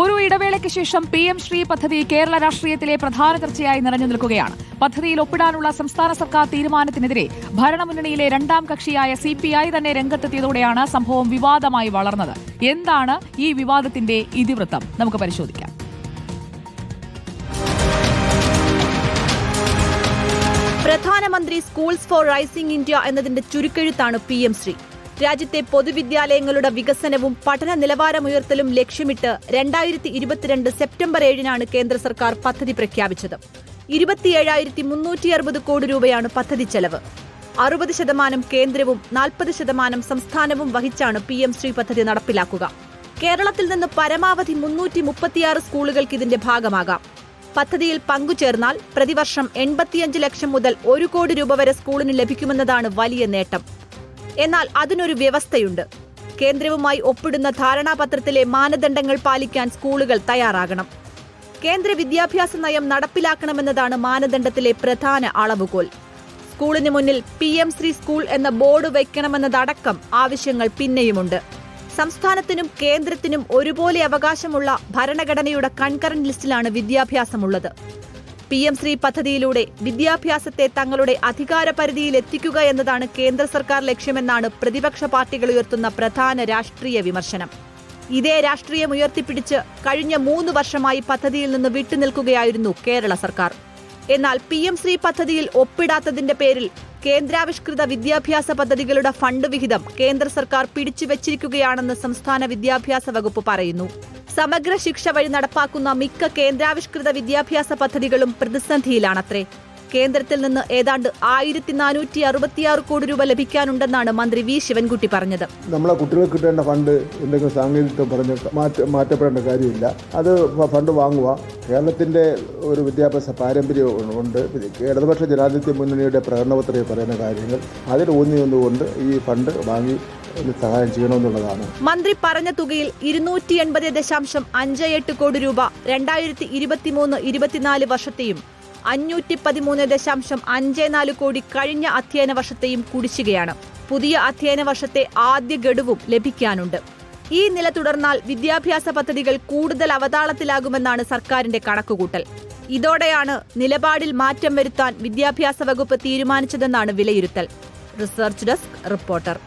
ഒരു ഇടവേളയ്ക്ക് ശേഷം പി എം ശ്രീ പദ്ധതി കേരള രാഷ്ട്രീയത്തിലെ പ്രധാന ചർച്ചയായി നിറഞ്ഞു നിൽക്കുകയാണ്. പദ്ധതിയിൽ ഒപ്പിടാനുള്ള സംസ്ഥാന സർക്കാർ തീരുമാനത്തിനെതിരെ ഭരണമുന്നണിയിലെ രണ്ടാം കക്ഷിയായ സി പി ഐ തന്നെ രംഗത്തെത്തിയതോടെയാണ് സംഭവം വിവാദമായി വളർന്നത്. എന്താണ് ഈ വിവാദത്തിന്റെ ഇതിവൃത്തം? നമുക്ക് പരിശോധിക്കാം. പ്രധാനമന്ത്രി സ്കൂൾസ് ഫോർ റൈസിംഗ് ഇന്ത്യ എന്നതിന്റെ ചുരുക്കെഴുത്താണ് പി എം ശ്രീ. രാജ്യത്തെ പൊതുവിദ്യാലയങ്ങളുടെ വികസനവും പഠന നിലവാരമുയർത്തലും ലക്ഷ്യമിട്ട് രണ്ടായിരത്തി ഇരുപത്തിരണ്ട് സെപ്റ്റംബർ ഏഴിനാണ് കേന്ദ്ര സർക്കാർ പദ്ധതി പ്രഖ്യാപിച്ചത്. ഇരുപത്തിയേഴായിരത്തി മുന്നൂറ്റി അറുപത് കോടി രൂപയാണ് പദ്ധതി ചെലവ്. അറുപത് ശതമാനം കേന്ദ്രവും നാൽപ്പത് ശതമാനം സംസ്ഥാനവും വഹിച്ചാണ് പി എം ശ്രീ പദ്ധതി നടപ്പിലാക്കുക. കേരളത്തിൽ നിന്ന് പരമാവധി മുന്നൂറ്റി മുപ്പത്തിയാറ് സ്കൂളുകൾക്ക് ഇതിന്റെ ഭാഗമാകാം. പദ്ധതിയിൽ പങ്കുചേർന്നാൽ പ്രതിവർഷം എൺപത്തിയഞ്ച് ലക്ഷം മുതൽ ഒരു കോടി രൂപ വരെ സ്കൂളിന് ലഭിക്കുമെന്നതാണ് വലിയ നേട്ടം. എന്നാൽ അതിനൊരു വ്യവസ്ഥയുണ്ട്. കേന്ദ്രവുമായി ഒപ്പിടുന്ന ധാരണാപത്രത്തിലെ മാനദണ്ഡങ്ങൾ പാലിക്കാൻ സ്കൂളുകൾ തയ്യാറാകണം. കേന്ദ്ര വിദ്യാഭ്യാസ നയം നടപ്പിലാക്കണമെന്നതാണ് മാനദണ്ഡത്തിലെ പ്രധാന അളവുകോൽ. സ്കൂളിന് മുന്നിൽ പി എം ശ്രീ സ്കൂൾ എന്ന ബോർഡ് വയ്ക്കണമെന്നതടക്കം ആവശ്യങ്ങൾ പിന്നെയുമുണ്ട്. സംസ്ഥാനത്തിനും കേന്ദ്രത്തിനും ഒരുപോലെ അവകാശമുള്ള ഭരണഘടനയുടെ കൺകറന്റ് ലിസ്റ്റിലാണ് വിദ്യാഭ്യാസമുള്ളത്. പി എം ശ്രീ പദ്ധതിയിലൂടെ വിദ്യാഭ്യാസത്തെ തങ്ങളുടെ അധികാര പരിധിയിൽ എത്തിക്കുക എന്നതാണ് കേന്ദ്ര സർക്കാർ ലക്ഷ്യമെന്നാണ് പ്രതിപക്ഷ പാർട്ടികൾ ഉയർത്തുന്ന പ്രധാന രാഷ്ട്രീയ വിമർശനം. ഇതേ രാഷ്ട്രീയം ഉയർത്തിപ്പിടിച്ച് കഴിഞ്ഞ മൂന്ന് വർഷമായി പദ്ധതിയിൽ നിന്ന് വിട്ടുനിൽക്കുകയായിരുന്നു കേരള സർക്കാർ. എന്നാൽ പി എം ശ്രീ പദ്ധതിയിൽ ഒപ്പിടാത്തതിന്റെ പേരിൽ കേന്ദ്രാവിഷ്കൃത വിദ്യാഭ്യാസ പദ്ധതികളുടെ ഫണ്ട് വിഹിതം കേന്ദ്ര സർക്കാർ പിടിച്ചുവച്ചിരിക്കുകയാണെന്ന് സംസ്ഥാന വിദ്യാഭ്യാസ വകുപ്പ് പറയുന്നു. സമഗ്ര ശിക്ഷ വഴി നടപ്പാക്കുന്ന മിക്ക കേന്ദ്രാവിഷ്കൃത വിദ്യാഭ്യാസ പദ്ധതികളും പ്രതിസന്ധിയിലാണത്രേ. കേന്ദ്രത്തിൽ നിന്ന് ഏതാണ്ട് ആയിരത്തി നാനൂറ്റി അറുപത്തിയാറ് കോടി രൂപ ലഭിക്കാനുണ്ടെന്നാണ് മന്ത്രി വി. ശിവൻകുട്ടി പറഞ്ഞത്. നമ്മളെ കുട്ടികൾക്ക് കിട്ടേണ്ട ഫണ്ട് എന്തെങ്കിലും സാങ്കേതികത്വം പറഞ്ഞ് മാറ്റ മാറ്റപ്പെടേണ്ട കാര്യമില്ല. അത് ഫണ്ട് വാങ്ങുക. കേരളത്തിന്റെ ഒരു വിദ്യാഭ്യാസ പാരമ്പര്യം ഉണ്ട്. ഇടതുപക്ഷ ജനാധിപത്യ മുന്നണിയുടെ പ്രകടനപത്രത്തിൽ പറയുന്ന കാര്യങ്ങൾ അതിൽ ഊന്നി നിന്നുകൊണ്ട് ഈ ഫണ്ട് വാങ്ങി സഹായം ചെയ്യണമെന്നുള്ളതാണ്. മന്ത്രി പറഞ്ഞ തുകയിൽ ഇരുന്നൂറ്റി എൺപത് ദശാംശം അഞ്ച് എട്ട് കോടി രൂപ രണ്ടായിരത്തി ഇരുപത്തിമൂന്ന് ഇരുപത്തിനാല് വർഷത്തെയും അഞ്ഞൂറ്റി പതിമൂന്ന് ദശാംശം അഞ്ച് നാല് കോടി കഴിഞ്ഞ അധ്യയന വർഷത്തെയും കുടിശ്ശികയാണ്. പുതിയ അധ്യയന വർഷത്തെ ആദ്യ ഗഡുവും ലഭിക്കാനുണ്ട്. ഈ നില തുടർന്നാൽ വിദ്യാഭ്യാസ പദ്ധതികൾ കൂടുതൽ അവതാളത്തിലാകുമെന്നാണ് സർക്കാരിന്റെ കണക്കുകൂട്ടൽ. ഇതോടെയാണ് നിലപാടിൽ മാറ്റം വരുത്താൻ വിദ്യാഭ്യാസ വകുപ്പ് തീരുമാനിച്ചതെന്നാണ് വിലയിരുത്തൽ. Research desk reporter.